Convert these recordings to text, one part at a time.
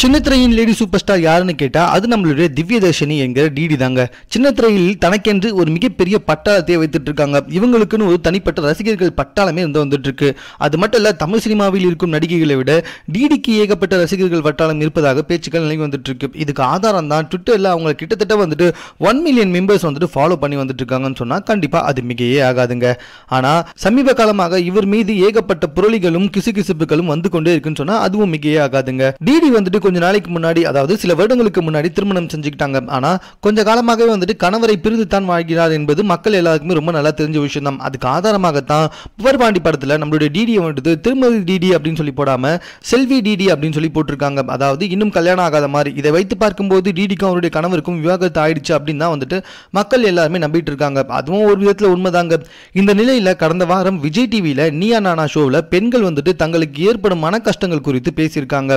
சின்னத்திரையின் lady super star யாருன்னு கேட்டா அது நம்மளுடைய திவ்யதர்ஷினி என்கிற டிடி தாங்க. சின்னத்திரையில் தனக்கென்று ஒரு மிகப்பெரிய பட்டாளத்தை வைத்துட்டு இருக்காங்க. இவங்களுக்குன்னு ஒரு தனிப்பட்ட ரசிகர்கள் பட்டாளமே இருந்து வந்துட்டு இருக்கு அது மட்டும் இல்ல தமிழ் சினிமாவில் இருக்கும் நடிகைகளை விட டிடிக்கு ஏகப்பட்ட ரசிகர்கள் பட்டாளம் இருப்பதாக பேச்சுக்கள் நிலவி வந்துட்டு இருக்கு இதுக்கு ஆதாரம் தான் ட்விட்டர்ல அவங்க கிட்டத்தட்ட வந்துட்டு ஒன் மில்லியன் மெம்பர்ஸ் வந்துட்டு ஃபாலோ பண்ணி வந்துட்டு இருக்காங்கன்னு சொன்னா கண்டிப்பா அது மிகையே ஆகாதுங்க. ஆனா சமீப காலமாக இவர் மீது ஏகப்பட்ட புரளிகளும் கிசுகிசுப்புகளும் வந்து கொண்டே இருக்குன்னு சொன்னா அதுவும் மிகையே ஆகாதுங்க. டிடி வந்துட்டு கொஞ்ச நாளைக்கு முன்னாடி அதாவது சில வருடங்களுக்கு முன்னாடி திருமணம் செஞ்சுக்கிட்டாங்க. ஆனால் கொஞ்ச காலமாகவே வந்துட்டு கணவரை பிரிந்து தான் வாழ்கிறார் என்பது மக்கள் எல்லாருக்குமே ரொம்ப நல்லா தெரிஞ்ச விஷயம் தான் அதுக்கு ஆதாரமாகத்தான் புவர்பாண்டி படத்தில் நம்மளுடைய டிடியை வந்துட்டு திருமதி டிடி அப்படின்னு சொல்லி போடாமல் செல்வி டிடி அப்படின்னு சொல்லி போட்டிருக்காங்க. அதாவது இன்னும் கல்யாணம் ஆகாத மாதிரி. இதை வைத்து பார்க்கும்போது டிடிக்கும் அவருடைய கணவருக்கும் விவாகரத்து ஆயிடுச்சு அப்படின்னு தான் வந்துட்டு மக்கள் எல்லாருமே நம்பிட்டு இருக்காங்க. அதுவும் ஒரு விதத்தில் உண்மைதாங்க. இந்த நிலையில் கடந்த வாரம் விஜய் டிவியில் நீயா நானா ஷோவில் பெண்கள் வந்துட்டு தங்களுக்கு ஏற்படும் மன கஷ்டங்கள் குறித்து பேசியிருக்காங்க.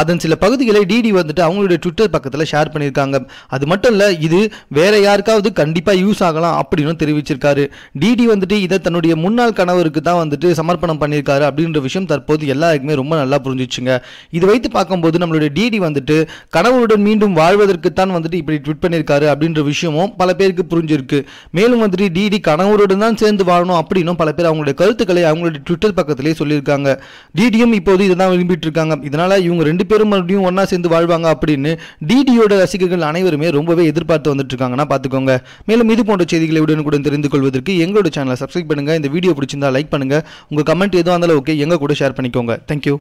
அதன் சில பகுதிகளை டிடி வந்துட்டு அவங்களுடைய ட்விட்டர் பக்கத்தில் ஷேர் பண்ணியிருக்காங்க. அது மட்டும் இல்லை இது வேற யாருக்காவது கண்டிப்பாக யூஸ் ஆகலாம் அப்படின்னு தெரிவிச்சிருக்காரு. டிடி வந்துட்டு இதை தன்னுடைய முன்னாள் கணவருக்கு தான் வந்துட்டு சமர்ப்பணம் பண்ணியிருக்காரு அப்படின்ற விஷயம் தற்போது எல்லாருக்குமே ரொம்ப நல்லா புரிஞ்சிச்சுங்க. இது வைத்து பார்க்கும்போது நம்மளுடைய டிடி வந்துட்டு கணவருடன் மீண்டும் வாழ்வதற்கு தான் வந்துட்டு இப்படி ட்விட் பண்ணியிருக்காரு அப்படின்ற விஷயமும் பல பேருக்கு புரிஞ்சிருக்கு. மேலும் வந்துட்டு டிடி கணவருடன் தான் சேர்ந்து வாழணும் அப்படின்னும் பல பேர் அவங்களுடைய கருத்துக்களை அவங்களுடைய ட்விட்டர் பக்கத்திலே சொல்லியிருக்காங்க. டிடியும் இப்போது இதை தான் விரும்பிட்டு இருக்காங்க. இதனால இவங்க ரெண்டு பேரும் மறுபடியும் ஒன்றா சேர்ந்து வாழ்வாங்க அப்படின்னு டிடியோட ரசிகர்கள் அனைவருமே ரொம்பவே எதிர்பார்த்து வந்துட்டு இருக்காங்கன்னா பார்த்துக்கோங்க. மேலும் இது போன்ற செய்திகளை உடனுக்குடன் தெரிந்து கொள்வதற்கு எங்களோட சேனலை சப்ஸ்கிரைப் பண்ணுங்க. இந்த வீடியோ பிடிச்சிருந்தா லைக் பண்ணுங்க. உங்கள் கமெண்ட் எதுவாக இருந்தாலும் ஓகே எங்க கூட ஷேர் பண்ணிக்கோங்க. தேங்க்யூ